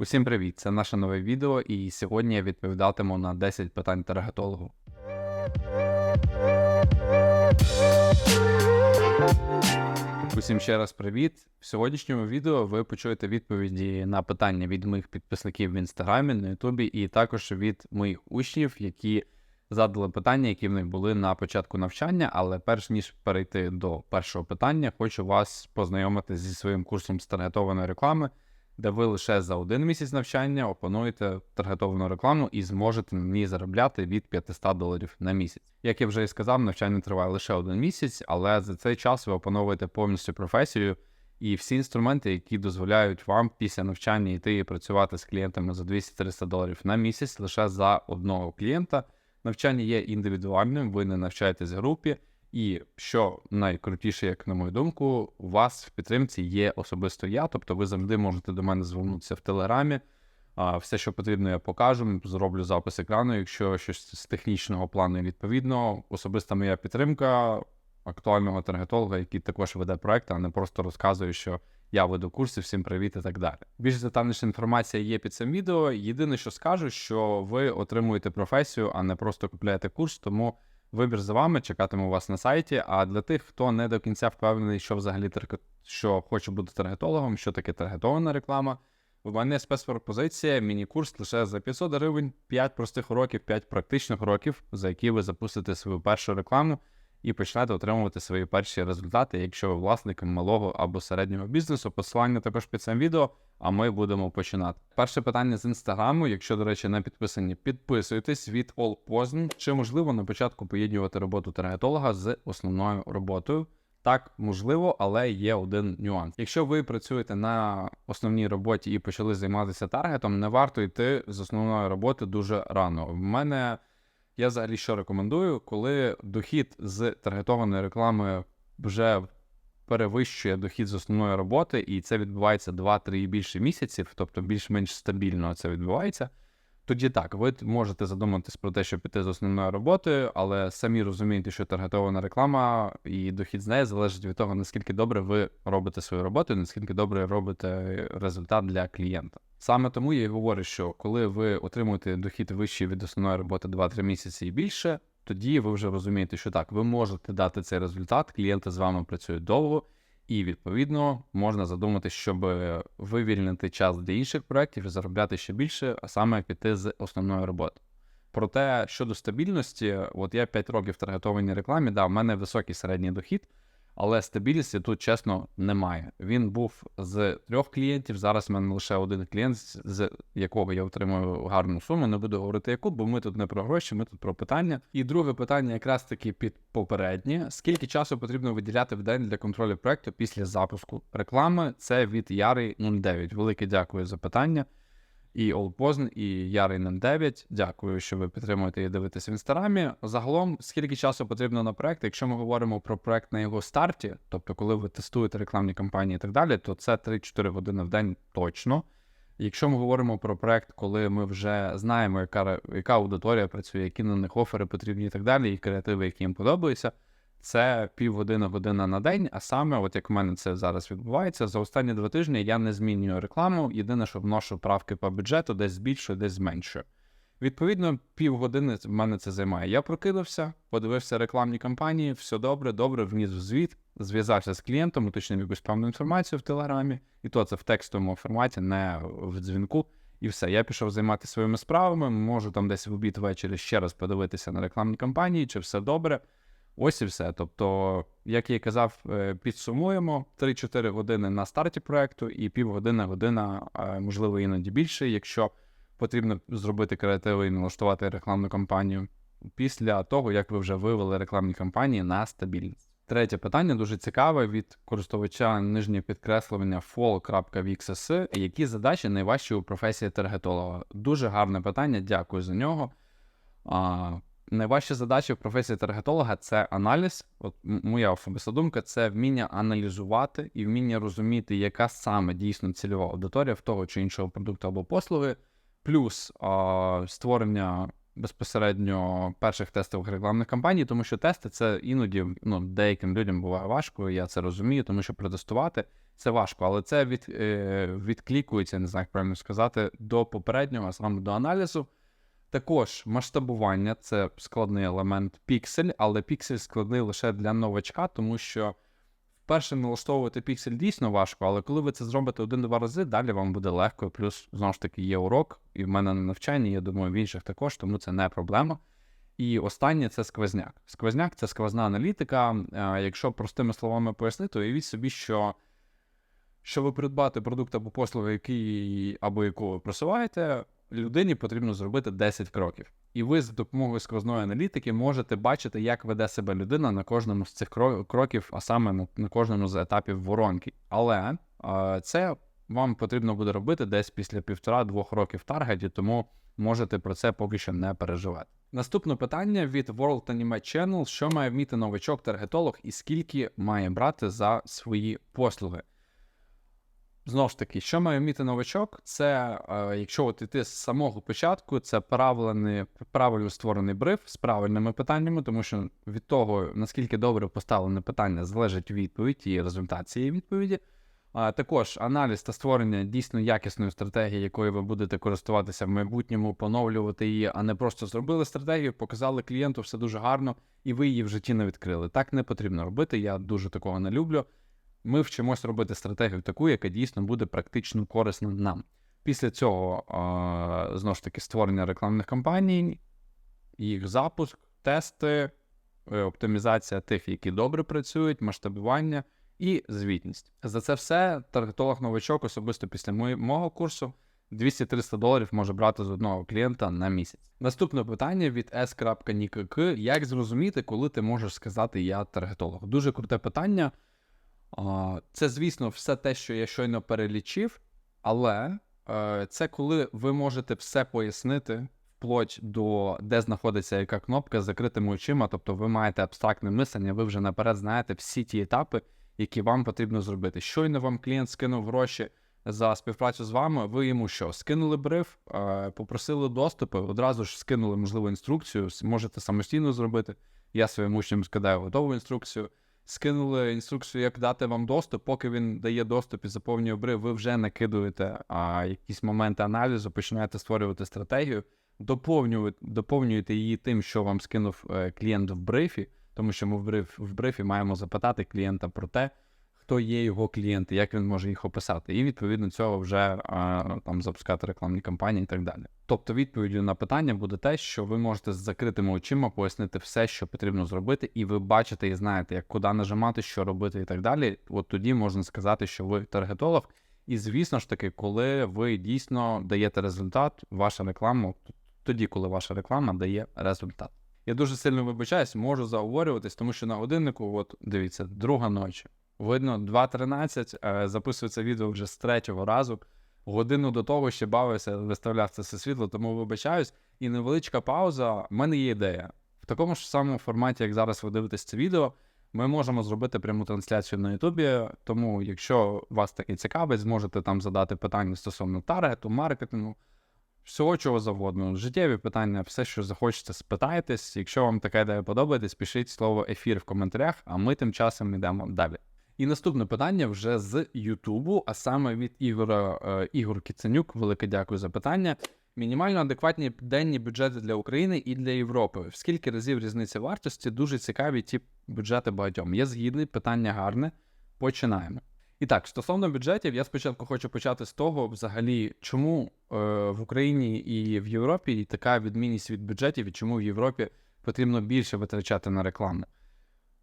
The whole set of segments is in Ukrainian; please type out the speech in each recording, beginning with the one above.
Усім привіт! Це наше нове відео, і сьогодні я відповідатиму на 10 питань таргетологу. Усім ще раз привіт. В сьогоднішньому відео ви почуєте відповіді на питання від моїх підписників в інстаграмі, на Ютубі, і також від моїх учнів, які задали питання, які в них були на початку навчання. Але перш ніж перейти до першого питання, хочу вас познайомити зі своїм курсом з таргетованої реклами, де ви лише за один місяць навчання опануєте таргетовану рекламу і зможете на ній заробляти від 500 доларів на місяць. Як я вже і сказав, навчання триває лише один місяць, але за цей час ви опановуєте повністю професію і всі інструменти, які дозволяють вам після навчання йти і працювати з клієнтами за 200-300 доларів на місяць лише за одного клієнта. Навчання є індивідуальним, ви не навчаєтесь групі. І що найкрутіше, як на мою думку, у вас в підтримці є особисто я, тобто ви завжди можете до мене звернутися в телеграмі. А, Все, що потрібно, я покажу. Зроблю запис екрану. Якщо щось з технічного плану відповідно, особиста моя підтримка актуального таргетолога, який також веде проект, а не просто розказує, що я веду курси, всім привіт і так далі. Більш детальніша інформація є під цим відео. Єдине, що скажу, що ви отримуєте професію, а не просто купляєте курс, тому. Вибір за вами, чекатиму вас на сайті. А для тих, хто не до кінця впевнений, що взагалі тарге- що хоче бути таргетологом, що таке таргетована реклама. У мене спецпропозиція, міні-курс лише за 500 гривень, 5 простих уроків, 5 практичних уроків, за які ви запустите свою першу рекламу і почнете отримувати свої перші результати, якщо ви власник малого або середнього бізнесу. Посилання також під цим відео, а ми будемо починати. Перше питання з інстаграму. Якщо, до речі, не підписані, підписуйтесь від All. Чи можливо на початку поєднувати роботу таргетолога з основною роботою? Так, можливо, але є один нюанс. Якщо ви працюєте на основній роботі і почали займатися таргетом, не варто йти з основної роботи дуже рано. В мене я взагалі що рекомендую, коли дохід з таргетованої реклами вже перевищує дохід з основної роботи, і це відбувається 2-3 і більше місяців, тобто більш-менш стабільно це відбувається. Тоді так, ви можете задуматись про те, щоб піти з основною роботою, але самі розумієте, що таргетована реклама і дохід з неї залежить від того, наскільки добре ви робите свою роботу, наскільки добре робите результат для клієнта. Саме тому я й говорю, що коли ви отримуєте дохід вищий від основної роботи 2-3 місяці і більше, тоді ви вже розумієте, що так, ви можете дати цей результат, клієнти з вами працюють довго. І відповідно можна задумати, щоб вивільнити час для інших проєктів і заробляти ще більше, а саме піти з основної роботи. Проте щодо стабільності, от я 5 років в таргетованій рекламі, да, в мене високий середній дохід, але стабільності тут чесно немає. Він був з трьох клієнтів. Зараз в мене лише один клієнт, з- якого я отримую гарну суму. Не буду говорити яку, бо ми тут не про гроші, ми тут про питання. І друге питання, якраз таки під попереднє: скільки часу потрібно виділяти в день для контролю проекту після запуску реклами? Це від Яри 09. Велике дякую за питання. І Олпозн, і Ярий 09. Дякую, що ви підтримуєте і дивитесь в інстаграмі. Загалом, скільки часу потрібно на проект? Якщо ми говоримо про проект на його старті, тобто коли ви тестуєте рекламні кампанії і так далі, то це 3-4 години в день точно. Якщо ми говоримо про проект, коли ми вже знаємо, яка, яка аудиторія працює, які на них офери потрібні і так далі, і креативи, які їм подобаються, це півгодини година на день. А саме, от як в мене це зараз відбувається, за останні два тижні я не змінюю рекламу. Єдине, що вношу правки по бюджету, десь збільшую, десь зменшую. Відповідно, півгодини в мене це займає. Я прокинувся, подивився рекламні кампанії, все добре, добре, вніс в звіт, зв'язався з клієнтом, уточнив якусь певну інформацію в телеграмі, і то це в текстовому форматі, не в дзвінку. І все, я пішов займатися своїми справами. Можу там десь в обід ввечері ще раз подивитися на рекламні кампанії, чи все добре. Ось і все. Тобто, як я і казав, е, підсумуємо 3-4 години на старті проекту і півгодини година, можливо, іноді більше, якщо потрібно зробити креативи і налаштувати рекламну кампанію після того, як ви вже вивели рекламні кампанії на стабільність. Третє питання дуже цікаве від користувача нижнє підкреслення fall.vxs. Які задачі найважчі у професії таргетолога? Дуже гарне питання, дякую за нього. Найважча задача в професії таргетолога це аналіз. От моя особиста думка, це вміння аналізувати і вміння розуміти, яка саме дійсно цільова аудиторія в того чи іншого продукту або послуги, плюс а, створення безпосередньо перших тестових рекламних кампаній, тому що тести це іноді ну, деяким людям буває важко, я це розумію, тому що протестувати це важко, але це від, е, відклікується, не знаю, як правильно сказати, до попереднього, саме до аналізу. Також масштабування це складний елемент піксель, але піксель складний лише для новачка, тому що вперше налаштовувати піксель дійсно важко, але коли ви це зробите один-два рази, далі вам буде легко. Плюс знову ж таки є урок, і в мене на навчанні, я думаю, в інших також, тому це не проблема. І останнє це сквозняк. Сквозняк це сквозна аналітика. Е, Якщо простими словами пояснити, уявіть собі, що щоб придбати продукт або послугу, який або яку ви просуваєте, людині потрібно зробити 10 кроків. І ви за допомогою сквозної аналітики можете бачити, як веде себе людина на кожному з цих кро- кроків, а саме на, кожному з етапів воронки. Але це вам потрібно буде робити десь після півтора-двох років в таргеті, тому можете про це поки що не переживати. Наступне питання від World Anime Channel: що має вміти новачок-таргетолог і скільки має брати за свої послуги? Знову ж таки, що має вміти новачок, це е, якщо от іти з самого початку, це правильний, правильно створений бриф з правильними питаннями, тому що від того, наскільки добре поставлене питання, залежить відповідь і результат цієї відповіді. А також аналіз та створення дійсно якісної стратегії, якою ви будете користуватися в майбутньому, поновлювати її, а не просто зробили стратегію, показали клієнту все дуже гарно, і ви її в житті не відкрили. Так не потрібно робити. Я дуже такого не люблю. Ми вчимось робити стратегію таку, яка дійсно буде практично корисна нам. Після цього, знову ж таки, створення рекламних кампаній, їх запуск, тести, е, оптимізація тих, які добре працюють, масштабування і звітність. За це все таргетолог-новачок особисто після мого курсу 200-300 доларів може брати з одного клієнта на місяць. Наступне питання від s.nikk. Як зрозуміти, коли ти можеш сказати я таргетолог? Дуже круте питання. Це, звісно, все те, що я щойно перелічив, але е, це коли ви можете все пояснити вплоть до де знаходиться яка кнопка з закритими очима, тобто ви маєте абстрактне мислення, ви вже наперед знаєте всі ті етапи, які вам потрібно зробити. Щойно вам клієнт скинув гроші за співпрацю з вами, ви йому що? Скинули бриф, е, попросили доступи, одразу ж скинули, можливо, інструкцію, можете самостійно зробити. Я своїм учням скидаю готову інструкцію. Скинули інструкцію, як дати вам доступ. Поки він дає доступ і заповнює бриф, ви вже накидуєте а, якісь моменти аналізу, починаєте створювати стратегію, доповнюєте, доповнюєте її тим, що вам скинув е, клієнт в брифі, тому що ми в, бриф, в брифі маємо запитати клієнта про те, хто є його клієнти, як він може їх описати, і відповідно цього вже там запускати рекламні кампанії і так далі. Тобто, відповіддю на питання буде те, що ви можете з закритими очима пояснити все, що потрібно зробити, і ви бачите і знаєте, як куди нажимати, що робити і так далі. От тоді можна сказати, що ви таргетолог. І звісно ж таки, коли ви дійсно даєте результат, ваша реклама, тоді, коли ваша реклама дає результат. Я дуже сильно вибачаюсь, можу заговорюватись, тому що на годиннику, от дивіться, друга ночі. Видно, 2.13, е, записую це відео вже з третього разу. Годину до того ще бавився, виставляв це все світло, тому вибачаюсь. І невеличка пауза. В мене є ідея. В такому ж самому форматі, як зараз ви дивитесь це відео, ми можемо зробити пряму трансляцію на Ютубі. Тому, якщо вас таке цікавить, зможете там задати питання стосовно таргету, маркетингу, всього чого завгодно. Життєві питання, все, що захочете, спитайтесь. Якщо вам така ідея подобається, пишіть слово ефір в коментарях, а ми тим часом йдемо далі. І наступне питання вже з Ютубу, а саме від Ігора е, Ігор Кіценюк. Велике дякую за питання. Мінімально адекватні денні бюджети для України і для Європи. В скільки разів різниця вартості? Дуже цікаві ті бюджети багатьом. Я згідний, питання гарне. Починаємо. І так, стосовно бюджетів, я спочатку хочу почати з того, взагалі, чому е, в Україні і в Європі така відмінність від бюджетів, і чому в Європі потрібно більше витрачати на рекламу.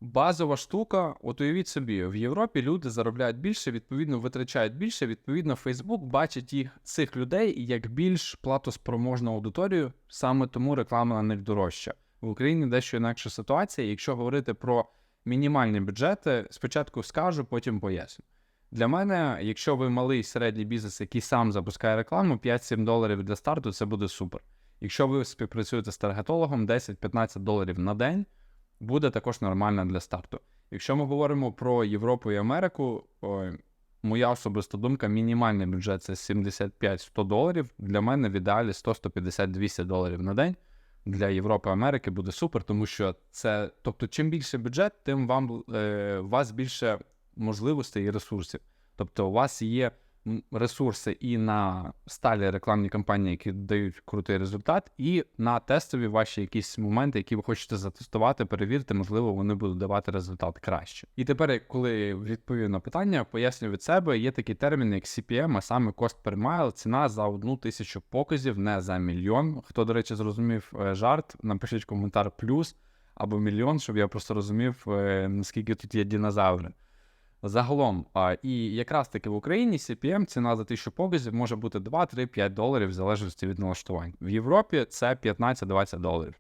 Базова штука, от уявіть собі, в Європі люди заробляють більше, відповідно, витрачають більше. Відповідно, Facebook бачить їх цих людей як більш платоспроможну аудиторію, саме тому реклама на них дорожча. В Україні дещо інакша ситуація. Якщо говорити про мінімальні бюджети, спочатку скажу, потім поясню. Для мене, якщо ви малий середній бізнес, який сам запускає рекламу, 5-7 доларів для старту це буде супер. Якщо ви співпрацюєте з таргетологом, 10-15 доларів на день буде також нормально для старту. Якщо ми говоримо про Європу і Америку, моя особиста думка, мінімальний бюджет це 75-100 доларів. Для мене в ідеалі 100-150-200 доларів на день. Для Європи Америки буде супер, тому що це, тобто, чим більше бюджет, тим вам е, у вас більше можливостей і ресурсів. Тобто, у вас є ресурси і на сталі рекламні кампанії, які дають крутий результат, і на тестові ваші якісь моменти, які ви хочете затестувати, перевірити, можливо, вони будуть давати результат краще. І тепер, коли відповів на питання, поясню від себе, є такий термін, як CPM, а саме cost per mile, ціна за одну тисячу показів, не за мільйон. Хто, до речі, зрозумів е, жарт, напишіть коментар плюс або мільйон, щоб я просто розумів, е, наскільки тут є динозаври. Загалом, а, і якраз таки в Україні CPM ціна за тисячу показів може бути 2, 3, 5 доларів в залежності від налаштувань. В Європі це 15-20 доларів.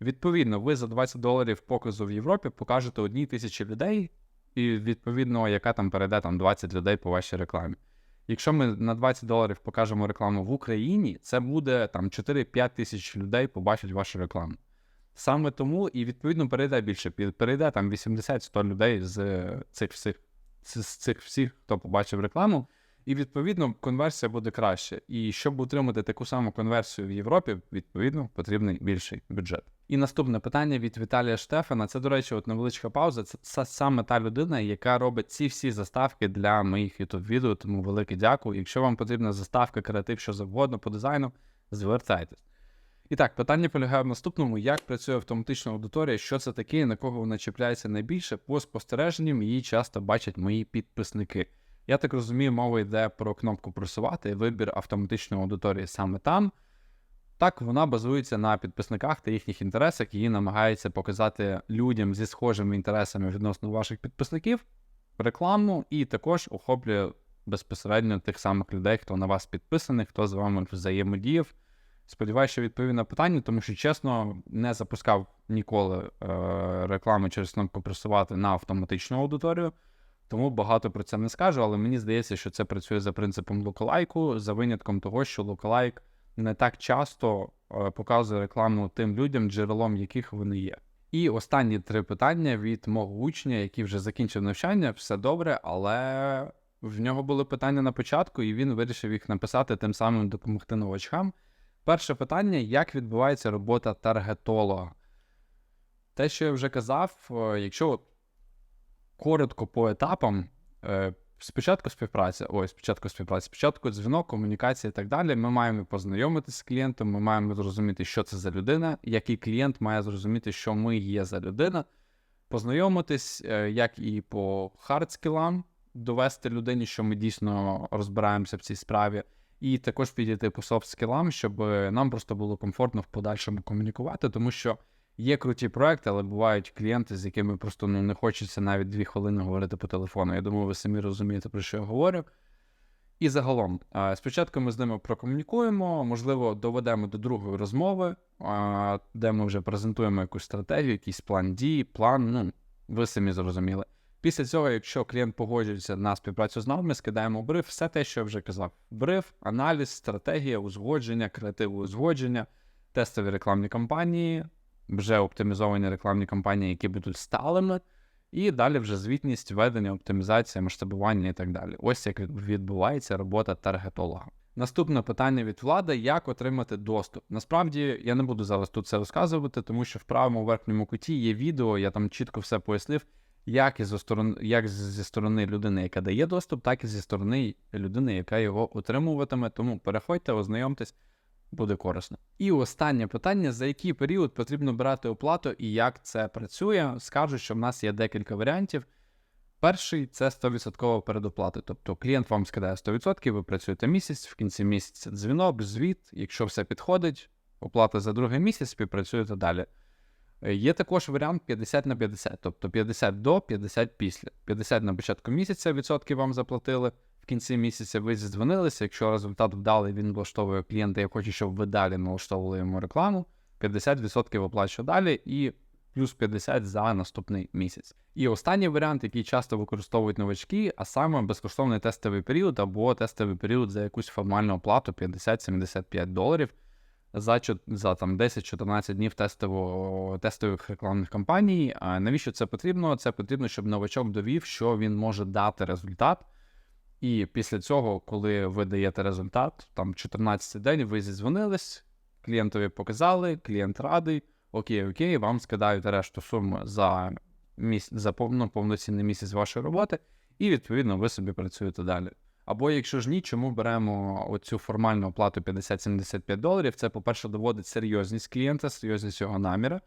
Відповідно, ви за 20 доларів показу в Європі покажете одній тисячі людей, і відповідно, яка там перейде там 20 людей по вашій рекламі. Якщо ми на 20 доларів покажемо рекламу в Україні, це буде там 4-5 тисяч людей побачать вашу рекламу. Саме тому і відповідно перейде більше, перейде там 80-100 людей з е, цих всіх з цих всіх, хто побачив рекламу, і відповідно конверсія буде краще. І щоб утримати таку саму конверсію в Європі, відповідно потрібний більший бюджет. І наступне питання від Віталія Штефана. Це, до речі, от невеличка пауза. Це саме та людина, яка робить ці всі заставки для моїх youtube відео. Тому велике дякую. Якщо вам потрібна заставка, креатив, що завгодно по дизайну, звертайтесь. І так, питання полягає в наступному: як працює автоматична аудиторія, що це таке, на кого вона чіпляється найбільше, по спостереженням її часто бачать мої підписники. Я так розумію, мова йде про кнопку просувати, вибір автоматичної аудиторії саме там. Так, вона базується на підписниках та їхніх інтересах, її намагається показати людям зі схожими інтересами відносно ваших підписників рекламу, і також охоплює безпосередньо тих самих людей, хто на вас підписаний, хто з вами взаємодіяв. Сподіваюся, що відповів на питання, тому що чесно не запускав ніколи е, реклами через кнопку просувати на автоматичну аудиторію, тому багато про це не скажу, але мені здається, що це працює за принципом лукалайку, за винятком того, що лукалайк не так часто е, показує рекламу тим людям, джерелом яких вони є. І останні три питання від мого учня, який вже закінчив навчання, все добре, але в нього були питання на початку, і він вирішив їх написати, тим самим допомогти новачкам. Перше питання: як відбувається робота таргетолога? Те, що я вже казав, е, якщо коротко по етапам, е, спочатку співпраця, ой, спочатку співпраця, спочатку дзвінок, комунікація і так далі. Ми маємо познайомитися з клієнтом, ми маємо зрозуміти, що це за людина, який клієнт має зрозуміти, що ми є за людина, познайомитись, е, як і по хардскілам, довести людині, що ми дійсно розбираємося в цій справі. І також підійти по софт-скілам, щоб е, нам просто було комфортно в подальшому комунікувати, тому що є круті проекти, але бувають клієнти, з якими просто ну, не хочеться навіть дві хвилини говорити по телефону. Я думаю, ви самі розумієте, про що я говорю. І загалом, спочатку ми з ними прокомунікуємо, можливо, доведемо до другої розмови, де ми вже презентуємо якусь стратегію, якийсь план дій, план, ну, ви самі зрозуміли. Після цього, якщо клієнт погоджується на співпрацю з нами, ми скидаємо бриф, все те, що я вже казав: бриф, аналіз, стратегія, узгодження, креативу узгодження, тестові рекламні кампанії, вже оптимізовані рекламні кампанії, які будуть сталими, і далі вже звітність, ведення, оптимізація, масштабування і так далі. Ось як відбувається робота таргетолога. Наступне питання від влади: як отримати доступ? Насправді я не буду зараз тут це розказувати, тому що в правому верхньому куті є відео, я там чітко все пояснив як і зі сторони, як зі сторони людини, яка дає доступ, так і зі сторони людини, яка його утримуватиме. Тому переходьте, ознайомтесь, буде корисно. І останнє питання: за який період потрібно брати оплату і як це працює? Скажу, що в нас є декілька варіантів. Перший це 100% передоплати. Тобто клієнт вам скидає 100%, ви працюєте місяць, в кінці місяця дзвінок, звіт. Якщо все підходить, оплата за другий місяць, співпрацюєте далі. Е, Є також варіант 50 на 50, тобто 50 до, 50 після. 50 на початку місяця відсотки вам заплатили. В кінці місяця ви зідзвонилися. Якщо результат вдалий, він влаштовує клієнта, я хочу, щоб ви далі налаштовували йому рекламу. 50% оплачує далі і плюс 50 за наступний місяць. І останній варіант, який часто використовують новачки, а саме безкоштовний тестовий період або тестовий період за якусь формальну оплату 50-75 доларів за, за там 10-14 днів тестових рекламних кампаній. А навіщо це потрібно? Це потрібно, щоб новачок довів, що він може дати результат. І після цього, коли ви даєте результат, там 14 день ви зізвонились, клієнтові показали, клієнт радий, окей, окей, вам скидають решту суми за місяць, за пов- ну, повноцінний місяць вашої роботи. і відповідно ви собі працюєте далі. Або якщо ж ні, чому беремо оцю формальну оплату 50-75 доларів? Це, по-перше, доводить серйозність клієнта, серйозність його наміра.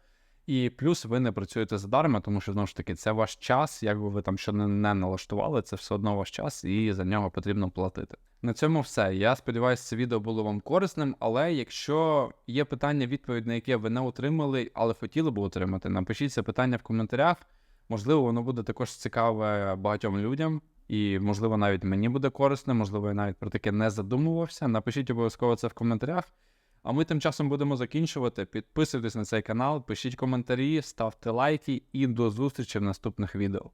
І плюс ви не працюєте задарма, тому що знову ж таки це ваш час, як би ви там що не, не налаштували, це все одно ваш час, і за нього потрібно платити. На цьому все. Я сподіваюся, це відео було вам корисним. Але якщо є питання, відповідь на яке ви не отримали, але хотіли б отримати, напишіть це питання в коментарях. Можливо, воно буде також цікаве багатьом людям, і можливо навіть мені буде корисно, можливо, я навіть про таке не задумувався. Напишіть обов'язково це в коментарях. А ми тим часом будемо закінчувати. Підписуйтесь на цей канал, пишіть коментарі, ставте лайки і до зустрічі в наступних відео.